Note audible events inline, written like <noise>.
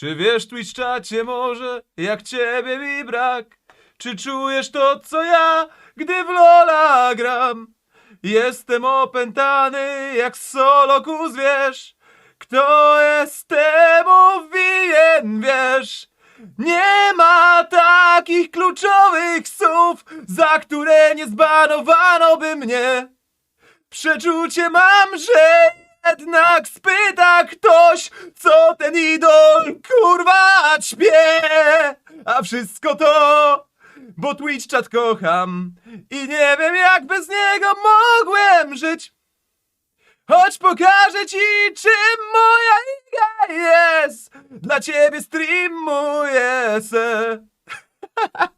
Czy wiesz, Twitch czacie może, jak ciebie mi brak? Czy czujesz to, co ja, gdy w Lola gram? Jestem opętany, jak solokus, wiesz? Kto jest temu winien, wiesz? Nie ma takich kluczowych słów, za które nie zbanowano by mnie. Przeczucie mam, że jednak spyta ktoś, co ten idol kurwa ćpie. A wszystko to, bo Twitch chat kocham i nie wiem jak bez niego mogłem żyć. Choć pokażę ci, czym moja liga jest. Dla ciebie streamuję se. <laughs>